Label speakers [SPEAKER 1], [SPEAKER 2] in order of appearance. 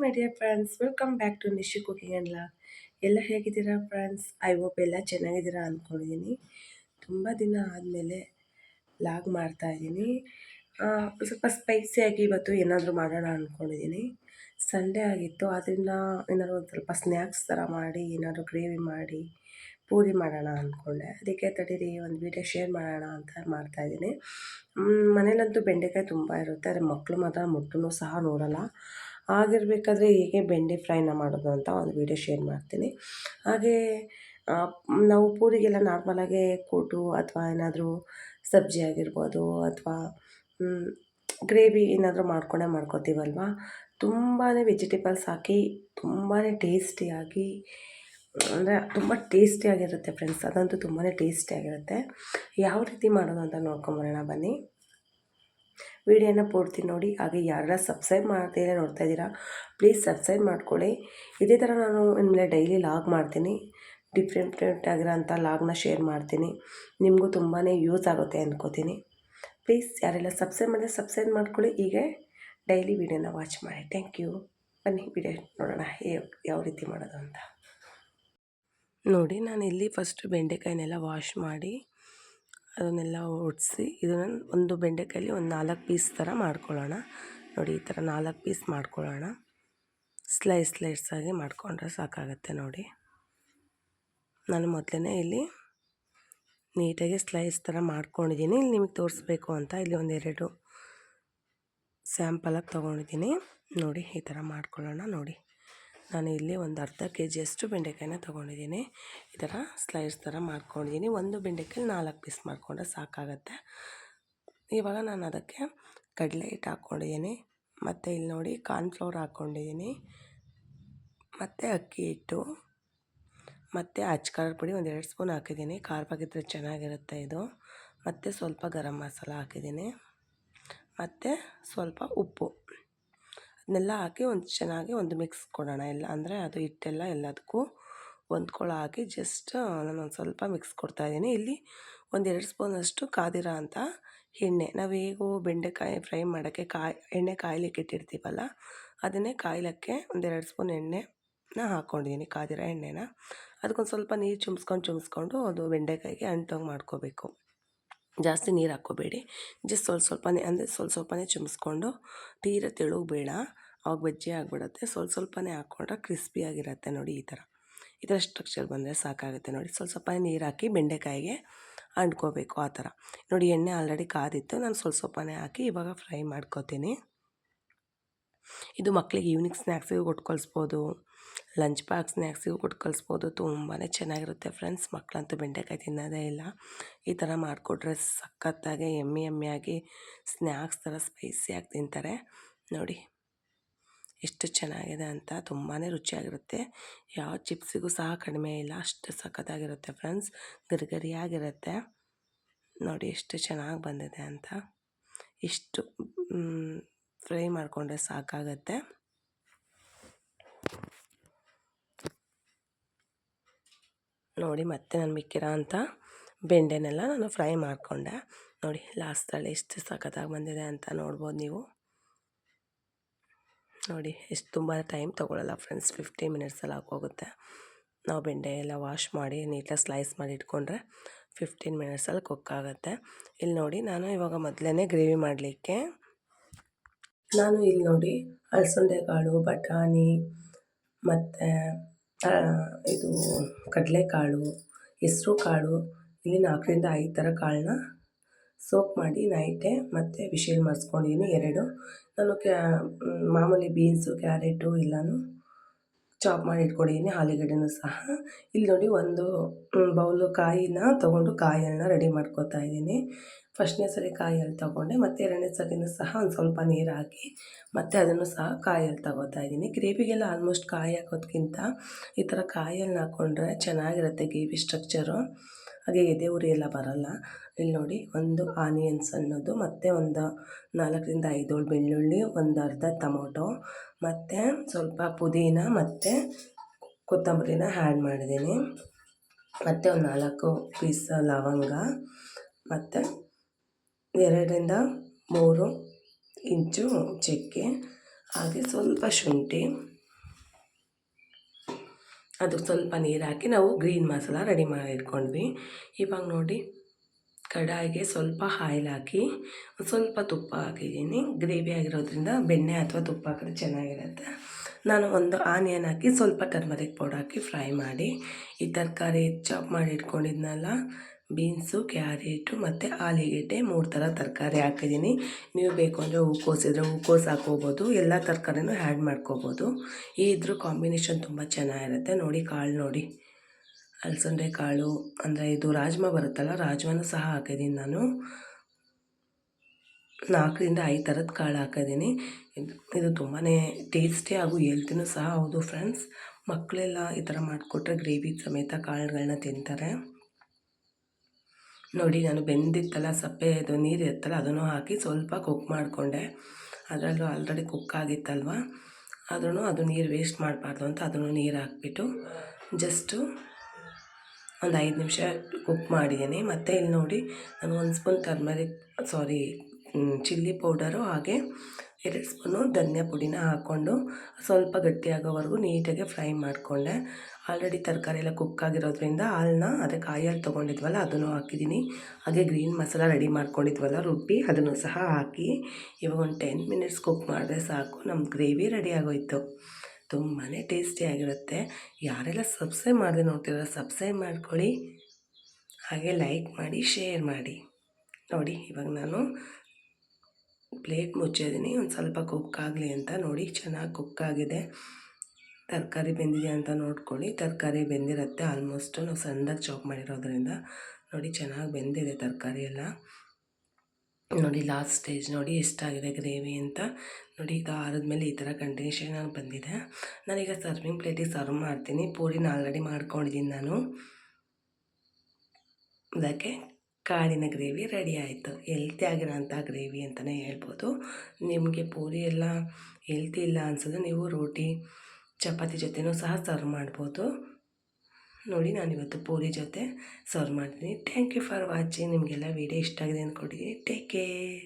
[SPEAKER 1] My dear friends welcome back to Nishi cooking ಎಲ್ಲ ಎಲ್ಲ ಹೇಗಿದ್ದೀರಾ ಫ್ರೆಂಡ್ಸ್ ಐ ಹೋಪ್ ಎಲ್ಲ ಚೆನ್ನಾಗಿದ್ದೀರಾ ಅಂದ್ಕೊಂಡಿದ್ದೀನಿ ತುಂಬ ದಿನ ಆದಮೇಲೆ ಲಾಗ್ ಮಾಡ್ತಾ ಇದ್ದೀನಿ. ಸ್ವಲ್ಪ ಸ್ಪೈಸಿಯಾಗಿ ಇವತ್ತು ಏನಾದರೂ ಮಾಡೋಣ ಅಂದ್ಕೊಂಡಿದ್ದೀನಿ ಸಂಡೇ ಆಗಿತ್ತು ಅದರಿಂದ ಏನಾದರೂ ಒಂದು ಸ್ವಲ್ಪ ಸ್ನ್ಯಾಕ್ಸ್ ಥರ ಮಾಡಿ, ಏನಾದರೂ ಗ್ರೇವಿ ಮಾಡಿ, ಪೂರಿ ಮಾಡೋಣ ಅಂದ್ಕೊಂಡೆ ಅದಕ್ಕೆ ತಡೀರಿ, ಒಂದು ವೀಡಿಯೋ ಶೇರ್ ಮಾಡೋಣ ಅಂತ ಮಾಡ್ತಾಯಿದ್ದೀನಿ ಮನೇಲಂತೂ ಬೆಂಡೆಕಾಯಿ ತುಂಬ ಇರುತ್ತೆ, ಆದರೆ ಮಕ್ಕಳು ಮಾತ್ರ ಮುಟ್ಟೂ ಸಹ ನೋಡೋಲ್ಲ. ಆಗಿರಬೇಕಾದ್ರೆ ಹೇಗೆ ಬೆಂಡೆ ಫ್ರೈನ ಮಾಡೋದು ಅಂತ ಒಂದು ವೀಡಿಯೋ ಶೇರ್ ಮಾಡ್ತೀನಿ. ಹಾಗೇ ನಾವು ಪೂರಿಗೆಲ್ಲ ನಾರ್ಮಲಾಗೆ ಕೋಟು ಅಥವಾ ಏನಾದರೂ ಸಬ್ಜಿ ಆಗಿರ್ಬೋದು ಅಥವಾ ಗ್ರೇವಿ ಏನಾದರೂ ಮಾಡ್ಕೊಂಡೇ ಮಾಡ್ಕೋತೀವಲ್ವ? ತುಂಬಾ ವೆಜಿಟೇಬಲ್ಸ್ ಹಾಕಿ ತುಂಬಾ ಟೇಸ್ಟಿಯಾಗಿ ಅಂದರೆ ತುಂಬ ಟೇಸ್ಟಿಯಾಗಿರುತ್ತೆ ಫ್ರೆಂಡ್ಸ್ ಅದಂತೂ ತುಂಬಾ ಟೇಸ್ಟಿಯಾಗಿರುತ್ತೆ ಯಾವ ರೀತಿ ಮಾಡೋದು ಅಂತ ನೋಡ್ಕೊಂಬರೋಣ ಬನ್ನಿ. ವಿಡಿಯೋನ ಪೂರ್ತಿ ನೋಡಿ, ಹಾಗೆ ಯಾರೆಲ್ಲ ಸಬ್ಸ್ಕ್ರೈಬ್ ಮಾಡ್ತೀರಾ ನೋಡ್ತಾ ಇದ್ದೀರಾ ಪ್ಲೀಸ್ ಸಬ್ಸ್ಕ್ರೈಬ್ ಮಾಡ್ಕೊಳ್ಳಿ. ಇದೇ ಥರ ನಾನು ಇನ್ಮೇಲೆ ಡೈಲಿ ಲಾಗ್ ಮಾಡ್ತೀನಿ. ಡಿಫ್ರೆಂಟ್ ಡಿಫ್ರೆಂಟ್ ಆಗಿರೋಂಥ ಲಾಗ್ನ ಶೇರ್ ಮಾಡ್ತೀನಿ. ನಿಮಗೂ ತುಂಬಾ ಯೂಸ್ ಆಗುತ್ತೆ ಅಂದ್ಕೋತೀನಿ ಪ್ಲೀಸ್ ಯಾರೆಲ್ಲ ಸಬ್ಸ್ಕ್ರೈಬ್ ಮಾಡಿದ್ರೆ ಸಬ್ಸ್ಕ್ರೈಬ್ ಮಾಡ್ಕೊಳ್ಳಿ. ಹೀಗೆ ಡೈಲಿ ವಿಡಿಯೋನ ವಾಚ್ ಮಾಡಿ. ಥ್ಯಾಂಕ್ ಯು ಬನ್ನಿ ವಿಡಿಯೋ ನೋಡೋಣ. ಯಾವ ರೀತಿ ಮಾಡೋದು ಅಂತ. ನೋಡಿ ನಾನು ಇಲ್ಲಿ ಫಸ್ಟು ಬೆಂಡೆಕಾಯಿನೆಲ್ಲ ವಾಶ್ ಮಾಡಿ ಅದನ್ನೆಲ್ಲ ಒಡಿಸಿ ಇದನ್ನು ಒಂದು ಬೆಂಡೆಕಾಯಲ್ಲಿ ಒಂದು ನಾಲ್ಕು ಪೀಸ್ ಥರ ಮಾಡ್ಕೊಳ್ಳೋಣ. ನೋಡಿ, ಈ ಥರ ನಾಲ್ಕು ಪೀಸ್ ಮಾಡ್ಕೊಳ್ಳೋಣ. ಸ್ಲೈಸ್ ಸ್ಲೈಸಾಗಿ ಮಾಡಿಕೊಂಡ್ರೆ ಸಾಕಾಗತ್ತೆ ನೋಡಿ. ನಾನು ಮೊದಲೇ ಇಲ್ಲಿ ನೀಟಾಗಿ ಸ್ಲೈಸ್ ಥರ ಮಾಡ್ಕೊಂಡಿದ್ದೀನಿ. ಇಲ್ಲಿ ನಿಮಗೆ ತೋರಿಸ್ಬೇಕು ಅಂತ ಇಲ್ಲಿ ಒಂದೆರಡು ಸ್ಯಾಂಪಲಾಗಿ ತೊಗೊಂಡಿದ್ದೀನಿ. ನೋಡಿ, ಈ ಥರ ಮಾಡ್ಕೊಳ್ಳೋಣ ನೋಡಿ. ನಾನು ಇಲ್ಲಿ ಒಂದು ಅರ್ಧ ಕೆ ಜಿಯಷ್ಟು ಬೆಂಡೆಕಾಯಿನ ತೊಗೊಂಡಿದ್ದೀನಿ. ಈ ಥರ ಸ್ಲೈಸ್ ಥರ ಮಾಡ್ಕೊಂಡಿದ್ದೀನಿ. ಒಂದು ಬೆಂಡೆಕಾಯಿ ನಾಲ್ಕು ಪೀಸ್ ಮಾಡಿಕೊಂಡ್ರೆ ಸಾಕಾಗತ್ತೆ. ಇವಾಗ ನಾನು ಅದಕ್ಕೆ ಕಡಲೆ ಹಿಟ್ಟು ಹಾಕ್ಕೊಂಡಿದ್ದೀನಿ. ಮತ್ತು ಇಲ್ಲಿ ನೋಡಿ ಕಾರ್ನ್ಫ್ಲವರ್ ಹಾಕ್ಕೊಂಡಿದ್ದೀನಿ. ಮತ್ತು ಅಕ್ಕಿ ಹಿಟ್ಟು. ಮತ್ತು ಅಚ್ಕಾರದ ಪುಡಿ ಒಂದು ಎರಡು ಸ್ಪೂನ್ ಹಾಕಿದ್ದೀನಿ. ಖಾರವಾಗಿದ್ದರೆ ಚೆನ್ನಾಗಿರುತ್ತೆ ಇದು. ಮತ್ತು ಸ್ವಲ್ಪ ಗರಂ ಮಸಾಲ ಹಾಕಿದ್ದೀನಿ. ಮತ್ತು ಸ್ವಲ್ಪ ಉಪ್ಪು. ಅದನ್ನೆಲ್ಲ ಹಾಕಿ ಒಂದು ಚೆನ್ನಾಗಿ ಒಂದು ಮಿಕ್ಸ್ ಕೊಡೋಣ. ಎಲ್ಲ ಅಂದರೆ ಅದು ಹಿಟ್ಟೆಲ್ಲ ಎಲ್ಲದಕ್ಕೂ ಹೊಂದ್ಕೊಳ್ಳೋ ಹಾಕಿ ಜಸ್ಟ್ ನಾನು ಒಂದು ಸ್ವಲ್ಪ ಮಿಕ್ಸ್ ಕೊಡ್ತಾಯಿದ್ದೀನಿ ಇಲ್ಲಿ ಒಂದೆರಡು ಸ್ಪೂನಷ್ಟು ಕಾದಿರ ಅಂತ ಎಣ್ಣೆ. ನಾವು ಹೇಗೂ ಬೆಂಡೆಕಾಯಿ ಫ್ರೈ ಮಾಡೋಕ್ಕೆ ಕಾಯಿ, ಎಣ್ಣೆ ಕಾಯ್ಲಿಕ್ಕೆ ಇಟ್ಟಿರ್ತೀವಲ್ಲ, ಅದನ್ನೇ ಕಾಯಲಕ್ಕೆ ಒಂದೆರಡು ಸ್ಪೂನ್ ಎಣ್ಣೆನ ಹಾಕ್ಕೊಂಡಿದ್ದೀನಿ ಕಾದಿರೋ ಎಣ್ಣೆನ. ಅದಕ್ಕೊಂದು ಸ್ವಲ್ಪ ನೀರು ಚುಮ್ಸ್ಕೊಂಡು ಚುಮ್ಸ್ಕೊಂಡು ಅದು ಬೆಂಡೆಕಾಯಿಗೆ ಅಂಟೋಗಿ ಮಾಡ್ಕೋಬೇಕು. ಜಾಸ್ತಿ ನೀರು ಹಾಕ್ಕೋಬೇಡಿ. ಜಸ್ಟ್ ಸ್ವಲ್ಪ ಸ್ವಲ್ಪನೇ, ಅಂದರೆ ಸ್ವಲ್ಪ ಸ್ವಲ್ಪನೇ ಚುಮ್ಸ್ಕೊಂಡು ತೀರ ತೆಳುವು ಬೇಡ ಅವಾಗ ಬಜ್ಜಿ ಆಗಿಬಿಡುತ್ತೆ. ಸ್ವಲ್ಪ ಸ್ವಲ್ಪನೇ ಹಾಕ್ಕೊಂಡ್ರೆ ಕ್ರಿಸ್ಪಿಯಾಗಿರುತ್ತೆ ನೋಡಿ ಈ ಥರ ಈ ಥರ ಸ್ಟ್ರಕ್ಚರ್ ಬಂದರೆ ಸಾಕಾಗುತ್ತೆ ನೋಡಿ. ಸ್ವಲ್ಪ ಸ್ವಲ್ಪ ನೀರು ಹಾಕಿ ಬೆಂಡೆಕಾಯಿಗೆ ಅಂಟ್ಕೋಬೇಕು ಆ ಥರ ನೋಡಿ ಎಣ್ಣೆ ಆಲ್ರೆಡಿ ಕಾದಿತ್ತು. ನಾನು ಸ್ವಲ್ಪ ಸ್ವಲ್ಪನೇ ಹಾಕಿ ಇವಾಗ ಫ್ರೈ ಮಾಡ್ಕೋತೀನಿ. ಇದು ಮಕ್ಕಳಿಗೆ ಈವ್ನಿಂಗ್ ಸ್ನ್ಯಾಕ್ಸಿಗೆ ಕೊಟ್ಟು ಲಂಚ್ ಬಾಕ್ಸ್ ಸ್ನ್ಯಾಕ್ಸಿಗೂ ಕೊಟ್ಟು ಕಳಿಸ್ಬೋದು. ತುಂಬಾ ಚೆನ್ನಾಗಿರುತ್ತೆ ಫ್ರೆಂಡ್ಸ್. ಮಕ್ಕಳಂತೂ ಬೆಂಡೆಕಾಯಿ ತಿನ್ನೋದೇ ಇಲ್ಲ. ಈ ಥರ ಮಾಡಿಕೊಟ್ರೆ ಸಖತ್ತಾಗಿ ಎಮ್ಮೆ ಎಮ್ಮಿಯಾಗಿ ಸ್ನ್ಯಾಕ್ಸ್ ಥರ ಸ್ಪೈಸಿಯಾಗಿ ತಿಂತಾರೆ. ನೋಡಿ, ಎಷ್ಟು ಚೆನ್ನಾಗಿದೆ ಅಂತ. ತುಂಬಾ ರುಚಿಯಾಗಿರುತ್ತೆ. ಯಾವ ಚಿಪ್ಸಿಗೂ ಸಹ ಕಡಿಮೆ ಇಲ್ಲ. ಅಷ್ಟು ಸಖತ್ತಾಗಿರುತ್ತೆ ಫ್ರೆಂಡ್ಸ್. ಗರಿಗರಿಯಾಗಿರುತ್ತೆ. ನೋಡಿ, ಎಷ್ಟು ಚೆನ್ನಾಗಿ ಬಂದಿದೆ ಅಂತ. ಇಷ್ಟು ಫ್ರೈ ಮಾಡಿಕೊಂಡ್ರೆ ಸಾಕಾಗತ್ತೆ. ನೋಡಿ ಮತ್ತೆ ನಾನು ಮಿಕ್ಕಿರೋ ಅಂಥ ಬೆಂಡೆನೆಲ್ಲ ನಾನು ಫ್ರೈ ಮಾಡಿಕೊಂಡೆ. ನೋಡಿ ಲಾಸ್ಟಲ್ಲಿ ಎಷ್ಟು ಸಖತ್ತಾಗಿ ಬಂದಿದೆ ಅಂತ ನೋಡ್ಬೋದು ನೀವು. ನೋಡಿ ಎಷ್ಟು ತುಂಬ ಟೈಮ್ ತೊಗೊಳ್ಳಲ್ಲ ಫ್ರೆಂಡ್ಸ್ ಫಿಫ್ಟಿ ಮಿನಿಟ್ಸಲ್ಲಿ ಹಾಕೋಗುತ್ತೆ ನಾವು ಬೆಂಡೆ ಎಲ್ಲ ವಾಶ್ ಮಾಡಿ ನೀಟಾಗಿ ಸ್ಲೈಸ್ ಮಾಡಿ ಇಟ್ಕೊಂಡ್ರೆ ಫಿಫ್ಟೀನ್ ಮಿನಿಟ್ಸಲ್ಲಿ ಕುಕ್ ಆಗುತ್ತೆ. ಇಲ್ಲಿ ನೋಡಿ ನಾನು ಇವಾಗ ಮೊದಲೇ ಗ್ರೇವಿ ಮಾಡಲಿಕ್ಕೆ ನಾನು ಇಲ್ಲಿ ನೋಡಿ ಅಲಸಂದೆಕಾಳು ಬಟಾಣಿ, ಮತ್ತು ಇದು ಕಡಲೆಕಾಳು ಹೆಸ್ರು ಕಾಳು ಇಲ್ಲಿ ನಾಲ್ಕರಿಂದ ಐದು ಥರ ಕಾಳನ್ನ ಸೋಪ್ ಮಾಡಿ ನೈಟೇ ಮತ್ತು ಬಿಸಿಲು ಮರ್ಸ್ಕೊಂಡಿದ್ದೀನಿ ಎರಡು. ನಾನು ಕ್ಯಾ ಮಾಮೂಲಿ ಬೀನ್ಸು, ಕ್ಯಾರೆಟು ಎಲ್ಲನೂ ಚಾಪ್ ಮಾಡಿ ಇಟ್ಕೊಂಡಿದ್ದೀನಿ, ಆಲೂಗಡ್ಡೆನೂ ಸಹ. ಇಲ್ಲಿ ನೋಡಿ ಒಂದು ಬೌಲು ಕಾಯಿನ ತೊಗೊಂಡು ಕಾಯನ್ನು ರೆಡಿ ಮಾಡ್ಕೋತಾ ಇದ್ದೀನಿ. ಫಸ್ಟ್ನೇ ಸರಿ ಕಾಯಲ್ಲಿ ತೊಗೊಂಡೆ, ಮತ್ತು ಎರಡನೇ ಸರಿನೂ ಸಹ ಒಂದು ಸ್ವಲ್ಪ ನೀರು ಹಾಕಿ ಮತ್ತು ಅದನ್ನು ಸಹ ಕಾಯಲ್ಲಿ ತಗೋತಾ ಇದ್ದೀನಿ. ಗ್ರೇವಿಗೆಲ್ಲ ಆಲ್ಮೋಸ್ಟ್ ಕಾಯಿ ಹಾಕೋದ್ಕಿಂತ ಈ ಥರ ಕಾಯಲ್ಲಿ ಹಾಕ್ಕೊಂಡ್ರೆ ಚೆನ್ನಾಗಿರುತ್ತೆ ಗ್ರೇವಿ ಸ್ಟ್ರಕ್ಚರು ಹಾಗೆ ಎದೆ ಉರಿ ಎಲ್ಲ ಬರೋಲ್ಲ. ಇಲ್ಲಿ ನೋಡಿ, ಒಂದು ಆನಿಯನ್ಸ್ ಅನ್ನೋದು, ಮತ್ತು ಒಂದು ನಾಲ್ಕರಿಂದ ಐದು ಬೆಳ್ಳುಳ್ಳಿ, ಒಂದು ಅರ್ಧ ಟೊಮೊಟೊ, ಮತ್ತು ಸ್ವಲ್ಪ ಪುದೀನ, ಮತ್ತು ಕೊತ್ತಂಬರಿನ ಆ್ಯಡ್ ಮಾಡಿದ್ದೀನಿ. ಮತ್ತು ಒಂದು ನಾಲ್ಕು ಪೀಸ್ ಲವಂಗ, ಮತ್ತು ಎರಡರಿಂದ ಮೂರು ಇಂಚು ಚಕ್ಕೆ, ಹಾಗೆ ಸ್ವಲ್ಪ ಶುಂಠಿ. ಅದಕ್ಕೆ ಸ್ವಲ್ಪ ನೀರು ಹಾಕಿ ನಾವು ಗ್ರೀನ್ ಮಸಾಲ ರೆಡಿ ಮಾಡಿ ಇಟ್ಕೊಂಡ್ವಿ. ಇವಾಗ ನೋಡಿ ಕಡಾಯಿಗೆ ಸ್ವಲ್ಪ ಆಯಿಲ್ ಹಾಕಿ ಸ್ವಲ್ಪ ತುಪ್ಪ ಹಾಕಿದ್ದೀನಿ. ಗ್ರೇವಿ ಆಗಿರೋದ್ರಿಂದ ಬೆಣ್ಣೆ ಅಥವಾ ತುಪ್ಪ ಹಾಕಿದ್ರೆ ಚೆನ್ನಾಗಿರುತ್ತೆ. ನಾನು ಒಂದು ಆನಿಯನ್ ಹಾಕಿ ಸ್ವಲ್ಪ ಟರ್ಮರಿಕ್ ಪೌಡರ್ ಹಾಕಿ ಫ್ರೈ ಮಾಡಿ ಈ ತರಕಾರಿ ಚಾಪ್ ಮಾಡಿ ಇಟ್ಕೊಂಡಿದ್ನಲ್ಲ, ಬೀನ್ಸು, ಕ್ಯಾರೆಟು ಮತ್ತು ಆಲೂಗೆಡ್ಡೆ ಮೂರು ಥರ ತರಕಾರಿ ಹಾಕಿದ್ದೀನಿ. ನೀವು ಬೇಕು ಅಂದರೆ ಹೂಕೋಸಿದ್ರೆ ಹೂಕೋಸು ಹಾಕೋಬೋದು ಎಲ್ಲ ತರಕಾರಿನೂ ಆ್ಯಡ್ ಮಾಡ್ಕೋಬೋದು. ಈ ಇದ್ರ ಕಾಂಬಿನೇಷನ್ ತುಂಬ ಚೆನ್ನಾಗಿರುತ್ತೆ. ನೋಡಿ ಕಾಳು ನೋಡಿ. ಅಲಸಂದೆ ಕಾಳು ಅಂದರೆ ಇದು ರಾಜ್ಮಾ ಬರುತ್ತಲ್ಲ, ರಾಜ್ಮಾನೂ ಸಹ ಹಾಕಿದ್ದೀನಿ ನಾನು. ನಾಲ್ಕರಿಂದ ಐದು ಥರದ ಕಾಳು ಹಾಕಿದ್ದೀನಿ. ಇದು ಇದು ತುಂಬಾ ಟೇಸ್ಟಿ ಹಾಗೂ ಹೆಲ್ತಿನೂ ಸಹ ಹೌದು ಫ್ರೆಂಡ್ಸ್. ಮಕ್ಕಳೆಲ್ಲ ಈ ಥರ ಮಾಡಿಕೊಟ್ರೆ ಗ್ರೇವಿ ಸಮೇತ ಕಾಳುಗಳನ್ನ ತಿಂತಾರೆ. ನೋಡಿ, ನಾನು ಬೆಂದಿತ್ತಲ್ಲ, ಸಪ್ಪೆ ಇದು ನೀರು ಇರುತ್ತಲ್ಲ, ಅದನ್ನು ಹಾಕಿ ಸ್ವಲ್ಪ ಕುಕ್ ಮಾಡಿಕೊಂಡೆ. ಅದರಲ್ಲೂ ಆಲ್ರೆಡಿ ಕುಕ್ ಆಗಿತ್ತಲ್ವ? ಆದ್ರೂ ಅದು ನೀರು ವೇಸ್ಟ್ ಮಾಡಬಾರ್ದು ಅಂತ ಅದನ್ನು ನೀರು ಹಾಕಿಬಿಟ್ಟು ಜಸ್ಟು ಒಂದು ಐದು ನಿಮಿಷ ಕುಕ್ ಮಾಡಿದ್ದೀನಿ. ಮತ್ತು ಇಲ್ಲಿ ನೋಡಿ, ನಾನು ಒಂದು spoon turmeric sorry chilli powder ಹಾಗೆ ಎರಡು ಸ್ಪೂನು ಧನಿಯಾ ಪುಡಿನ ಹಾಕ್ಕೊಂಡು ಸ್ವಲ್ಪ ಗಟ್ಟಿಯಾಗೋವರೆಗೂ ನೀಟಾಗಿ ಫ್ರೈ ಮಾಡಿಕೊಂಡೆ. ಆಲ್ರೆಡಿ ತರಕಾರಿ ಎಲ್ಲ ಕುಕ್ ಆಗಿರೋದ್ರಿಂದ ಹಾಲನ್ನ ಅದಕ್ಕೆ ಆಯಲ್ಲಿ ತೊಗೊಂಡಿದ್ವಲ್ಲ, ಅದನ್ನು ಹಾಕಿದ್ದೀನಿ. ಹಾಗೆ ಗ್ರೀನ್ ಮಸಾಲ ರೆಡಿ ಮಾಡ್ಕೊಂಡಿದ್ವಲ್ಲ, ರುಬ್ಬಿ ಅದನ್ನು ಸಹ ಹಾಕಿ ಇವಾಗ ಒಂದು ಟೆನ್ ಮಿನಿಟ್ಸ್ ಕುಕ್ ಮಾಡಿದ್ರೆ ಸಾಕು. ನಮ್ಮ ಗ್ರೇವಿ ರೆಡಿ ಆಗೋಯ್ತು. ತುಂಬಾ ಟೇಸ್ಟಿಯಾಗಿರುತ್ತೆ ಯಾರೆಲ್ಲ ಸಬ್ಸ್ಕ್ರೈಬ್ ಮಾಡಿದೆ ನೋಡ್ತಿರೋ ಸಬ್ಸ್ಕ್ರೈಬ್ ಮಾಡ್ಕೊಳ್ಳಿ. ಹಾಗೆ ಲೈಕ್ ಮಾಡಿ ಶೇರ್ ಮಾಡಿ. ನೋಡಿ, ಇವಾಗ ನಾನು ಪ್ಲೇಟ್ ಮುಚ್ಚಿದ್ದೀನಿ, ಒಂದು ಸ್ವಲ್ಪ ಕುಕ್ ಆಗಲಿ ಅಂತ ನೋಡಿ, ಚೆನ್ನಾಗಿ ಕುಕ್ ಆಗಿದೆ. ತರಕಾರಿ ಬೆಂದಿದೆ ಅಂತ ನೋಡ್ಕೊಳ್ಳಿ. ತರಕಾರಿ ಬೆಂದಿರುತ್ತೆ ಆಲ್ಮೋಸ್ಟ್ ನಾವು ಸಣ್ಣದಾಗಿ ಚಾಪ್ ಮಾಡಿರೋದ್ರಿಂದ. ನೋಡಿ, ಚೆನ್ನಾಗಿ ಬೆಂದಿದೆ ತರಕಾರಿ ಎಲ್ಲ. ನೋಡಿ ಲಾಸ್ಟ್ ಸ್ಟೇಜ್ ನೋಡಿ, ಎಷ್ಟಾಗಿದೆ ಗ್ರೇವಿ ಅಂತ. ನೋಡಿ, ಈಗ ಮೇಲೆ ಈ ಥರ ಕಂಡೀಷನ್ ಬಂದಿದೆ. ನಾನೀಗ ಸರ್ವಿಂಗ್ ಪ್ಲೇಟಿಗೆ ಸರ್ವ್ ಮಾಡ್ತೀನಿ. ಪೂರಿನ ಆಲ್ರೆಡಿ ಮಾಡ್ಕೊಂಡಿದ್ದೀನಿ ನಾನು. ಅದಕ್ಕೆ ಕಾಳಿನ ಗ್ರೇವಿ ರೆಡಿ ಆಯಿತು. ಹೆಲ್ತಿ ಆಗಿರೋಂಥ ಗ್ರೇವಿ ಅಂತಲೇ ಹೇಳ್ಬೋದು. ನಿಮಗೆ ಪೂರಿ ಎಲ್ಲ ಹೆಲ್ತಿ ಇಲ್ಲ ಅನ್ಸಿದ್ರೆ ನೀವು ರೋಟಿ, ಚಪಾತಿ ಜೊತೆನೂ ಸಹ ಸರ್ವ್ ಮಾಡ್ಬೋದು. ನೋಡಿ ನಾನಿವತ್ತು ಪೂರಿ ಜೊತೆ ಸರ್ವ್ ಮಾಡ್ತೀನಿ. ಥ್ಯಾಂಕ್ ಯು ಫಾರ್ ವಾಚಿಂಗ್ ನಿಮಗೆಲ್ಲ ವೀಡಿಯೋ ಇಷ್ಟ ಆಗಿದೆ ಅಂದ್ಕೊಂಡಿದ್ದೀನಿ ಟೇಕ್ ಕೇರ್